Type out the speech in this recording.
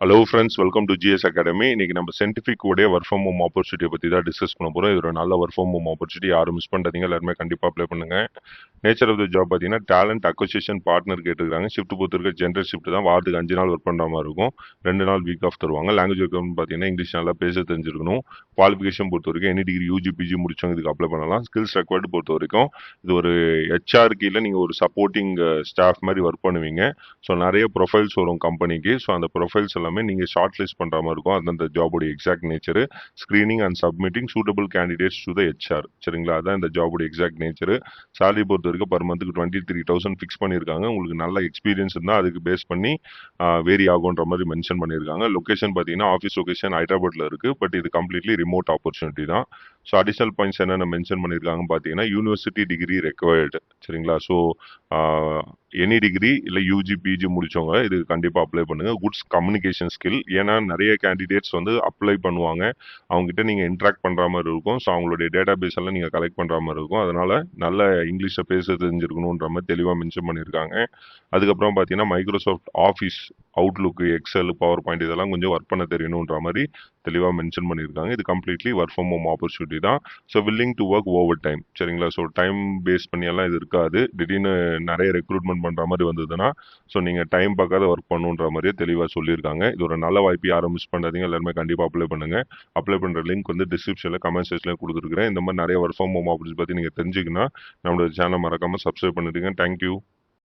Hello friends welcome to GS academy இன்னைக்கு நம்ம scientific உடைய ஒர்க் ஃப்ரம் ஹோம் ஆப்பர்ச்சுனிட்டியை பற்றி தான் டிஸ்கஸ் பண்ண போகிறோம் இது ஒரு நல்ல ஒர்க் ஃப்ரம் ஹோம் ஆப்பர்ச்சுனிட்டி யாரும் மிஸ் பண்ணுறீங்க எல்லாருமே கண்டிப்பாக அப்ளை பண்ணுங்கள் நேச்சர் ஆஃப் த ஜாப் பார்த்தீங்கன்னா டேலண்ட் அக்வசிஷன் பார்ட்னர் கேட்டுருக்காங்க. ஷிஃப்ட் பொறுத்திருக்க ஜென்ரல் ஷிஃப்ட் தான். வாரத்துக்கு அஞ்சு நாள் ஒர்க் பண்ணுற மாதிரி இருக்கும். ரெண்டு நாள் வீக் ஆஃப் தருவாங்க. லாங்குவேஜ் இருக்கணும்னு பார்த்தீங்கன்னா இங்கிலீஷ் நல்லா பேச தெரிஞ்சிருக்கணும். குவாலிஃபிகேஷன் பொறுத்த வரைக்கும் எனி டிகிரி யூஜி பிஜி முடிச்சவங்க இதுக்கு அப்ளை பண்ணலாம். ஸ்கில்ஸ் ரெக்வயர்டு பொறுத்த வரைக்கும் இது ஒரு ஹெச்ஆர் நீங்கள் ஒரு சப்போர்ட்டிங் ஸ்டாஃப் uh, மாதிரி ஒர்க் பண்ணுவீங்க. ஸோ நிறைய ப்ரொஃபைல்ஸ் வரும் கம்பெனிக்கு ஸோ அந்த ப்ரொஃபைல்ஸ் எல்லாம் எல்லாமே நீங்கள் ஷார்ட் லிஸ்ட் பண்ணுற மாதிரி இருக்கும். அந்தந்த ஜாபோட exact nature screening and submitting suitable candidates to the HR சரிங்களா? அதான் இந்த ஜாபோட எக்ஸாக்ட் நேச்சரு சேலரி பொறுத்த வரைக்கும் பர் மந்த்துக்கு டுவெண்ட்டி த்ரீ தௌசண்ட் ஃபிக்ஸ் பண்ணியிருக்காங்க உங்களுக்கு நல்ல எக்ஸ்பீரியன்ஸ் இருந்தால் அதுக்கு பேஸ் பண்ணி வேரி ஆகுன்ற மாதிரி மென்ஷன் பண்ணியிருக்காங்க லொக்கேஷன் பார்த்தீங்கன்னா ஆஃபீஸ் லொகேஷன் ஹைதராபாத்தில் இருக்குது பட் இது கம்ப்ளீட்லி ரிமோட் ஆப்பர்ச்சுனிட்டி தான். ஸோ அடிஷனல் பாயிண்ட்ஸ் என்னென்ன மென்ஷன் பண்ணியிருக்காங்கன்னு பார்த்தீங்கன்னா யூனிவர்சிட்டி டிகிரி ரெக்வயர்டு சரிங்களா? ஸோ எனி டிகிரி இல்லை யூஜி பிஜி முடித்தவங்க இது கண்டிப்பாக அப்ளை பண்ணுங்கள் குட்ஸ் கம்யூனிகேஷன் ஸ்கில் ஏன்னா நிறைய கேண்டிடேட்ஸ் வந்து அப்ளை பண்ணுவாங்க. அவங்ககிட்ட நீங்கள் இன்ட்ராக்ட் பண்ணுற மாதிரி இருக்கும். ஸோ அவங்களுடைய டேட்டா பேஸ் எல்லாம் நீங்கள் கலெக்ட் பண்ணுற மாதிரி இருக்கும். அதனால் நல்ல இங்கிலீஷை பேச தெரிஞ்சிருக்கணுன்ற மாதிரி தெளிவாக மென்ஷன் பண்ணியிருக்காங்க. அதுக்கப்புறம் பார்த்தீங்கன்னா Microsoft Office Outlook Excel PowerPoint இதெல்லாம் கொஞ்சம் ஒர்க் பண்ண தெரியணுன்ற மாதிரி தெளிவாக மென்ஷன் பண்ணியிருக்காங்க. இது completely work from home opportunity தான். So willing to work overtime சரிங்களா ஸோ டைம் பேஸ் பண்ணியெல்லாம் இது இருக்காது. திடீர்னு நிறைய ரெக்ரூட்மெண்ட் பண்ணுற மாதிரி வந்ததுன்னா ஸோ நீங்கள் டைம் பார்க்காத ஒர்க் பண்ணுன்ற மாதிரியே தெளிவாக சொல்லியிருக்காங்க. இது ஒரு நல்ல வாய்ப்பு யாரும் மிஸ் பண்ணாதீங்க. எல்லாருமே கண்டிப்பாக அப்ளை பண்ணுங்கள் அப்ளை பண்ணுற லிங்க் வந்து டிஸ்கிரிப்ஷனில் கமெண்ட் செக்ஷனில் கொடுத்துருக்குறேன். இந்த மாதிரி நிறைய ஒர்க் ஃப்ரம் ஹோம் ஆப்பர்ச்சுனிட்டி பற்றி நீங்கள் தெரிஞ்சுக்கணும் நம்மளோட சேனல் மறக்காமல் சப்ஸ்கிரைப் பண்ணிடுங்க. தேங்க்யூ